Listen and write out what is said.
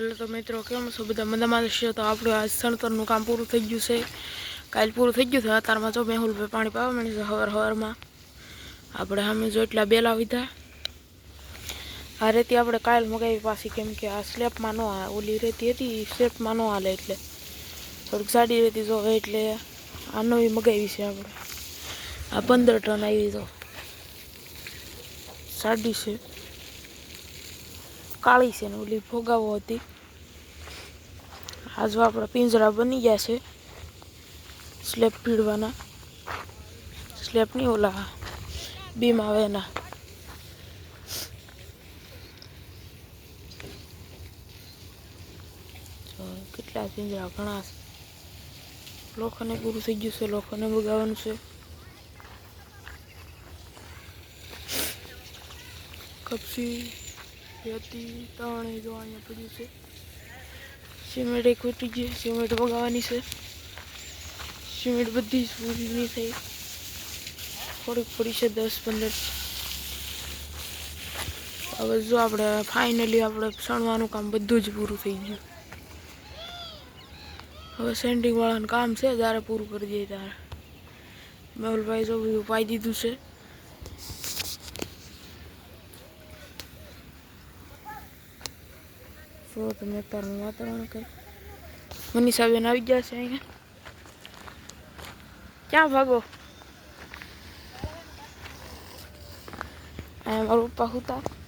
Hello તો મિત્રો, કેમ છો બધા મજામાં? છે તો આપણું આ સણતરનું કામ પૂરું થઈ ગયું છે. કાલ પૂરું થઈ ગયું છે. અત્યારમાં જો મેહુલભાઈ પાણી પાવા માંડી છે હવાર હવારમાં. આપણે સામે જો એટલા બેલા વીધા. આ રેતી આપણે કાલ મગાવી પાછી, કેમ કે આ સ્લેપમાં ન આ ઓલી રેતી હતી સ્લેપમાં ન હાલે એટલે. થોડીક સાડી રેતી જો એટલે આ નવી મગાવી છે આપણે. આ પંદર ટન આવી તો સાડી છે. કાળી છે ને ઓલી ભોગાવો હતી. આજુ આપણે પિંજરા બની ગયા છે. સ્લેબ પીડવાના. સ્લેબ નહીં ઓલા બીમ આવે એના. કેટલા પિંજરા ઘણા છે. લોખંડને પૂરું થઈ ગયું છે લોખંડને બગાવવાનું છે. કપસી રેતી ત્રણે જો અહીંયા પડ્યું છે. સિમેન્ટ એક ખૂટી ગઈ, સિમેન્ટ બગાવવાની છે. સિમેન્ટ બધી પૂરી નહીં થઈ થોડીક પડી છે દસ પંદર. હવે જો આપણે ફાઇનલી આપણે સણવાનું કામ બધું જ પૂરું થઈ ગયું. હવે સેન્ટિંગવાળાનું કામ છે ત્યારે પૂરું કરી દઈએ ત્યારે. મેહુલભાઈ જો બધું પાઈ દીધું છે. જો તમે અત્યારનું વાતાવરણ કંઈ. મનીષાબેન આવી ગયા છે અહીંયા. ક્યાં ભાગો? અહીંયા મારા પપ્પા હતા.